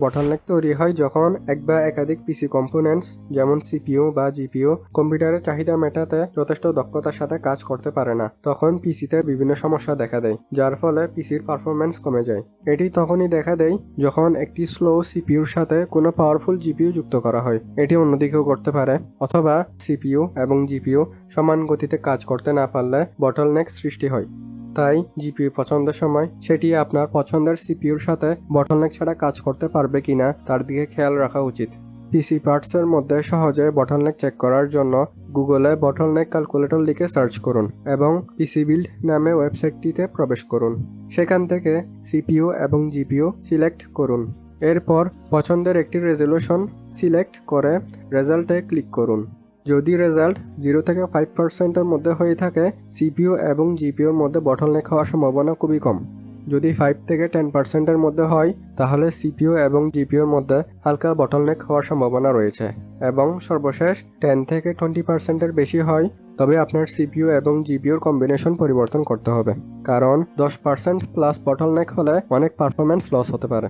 Bottleneck তৈরি হয় যখন এক বা একাধিক পিসি কম্পোনেন্টস যেমন সিপিইউ বা জিপিইউ কম্পিউটারের চাহিদা মেটাতে যথেষ্ট দক্ষতার সাথে কাজ করতে পারে না। তখন পিসিতে বিভিন্ন সমস্যা দেখা দেয়, যার ফলে পিসির পারফরমেন্স কমে যায়। এটি তখনই দেখা দেয় যখন একটি স্লো সিপিইউর সাথে কোনো পাওয়ারফুল জিপিইউ যুক্ত করা হয়। এটি অন্যদিকেও করতে পারে, অথবা সিপিইউ এবং জিপিইউ সমান গতিতে কাজ করতে না পারলে বটলনেক সৃষ্টি হয়। তাই জিপিইউ পছন্দের সময় সেটি আপনার পছন্দের সিপিইউর সাথে বটলনেক ছাড়া কাজ করতে পারবে কিনা তার দিকে খেয়াল রাখা উচিত। পিসি পার্টসের মধ্যে সহজে বটলনেক চেক করার জন্য গুগলে বটলনেক ক্যালকুলেটর লিখে সার্চ করুন এবং পিসি বিল্ড নামে ওয়েবসাইটটিতে প্রবেশ করুন। সেখান থেকে সিপিইউ এবং জিপিইউ সিলেক্ট করুন। এরপর পছন্দের একটি রেজলিউশন সিলেক্ট করে রেজাল্টে ক্লিক করুন। যদি রেজাল্ট জিরো থেকে ফাইভ পার্সেন্টের মধ্যে হয়ে থাকে সিপিও এবং জিপিওর মধ্যে বটলনেক হওয়ার সম্ভাবনা খুবই কম। যদি ফাইভ থেকে টেন পার্সেন্টের মধ্যে হয়, তাহলে সিপিও এবং জিপিওর মধ্যে হালকা বটলনেক হওয়ার সম্ভাবনা রয়েছে। এবং সর্বশেষ টেন থেকে টোয়েন্টি পার্সেন্টের বেশি হয়, তবে আপনার সিপিইউ এবং জিপিওর কম্বিনেশন পরিবর্তন করতে হবে। কারণ দশ পার্সেন্ট প্লাস বটলনেক হলে অনেক পারফরমেন্স লস হতে পারে।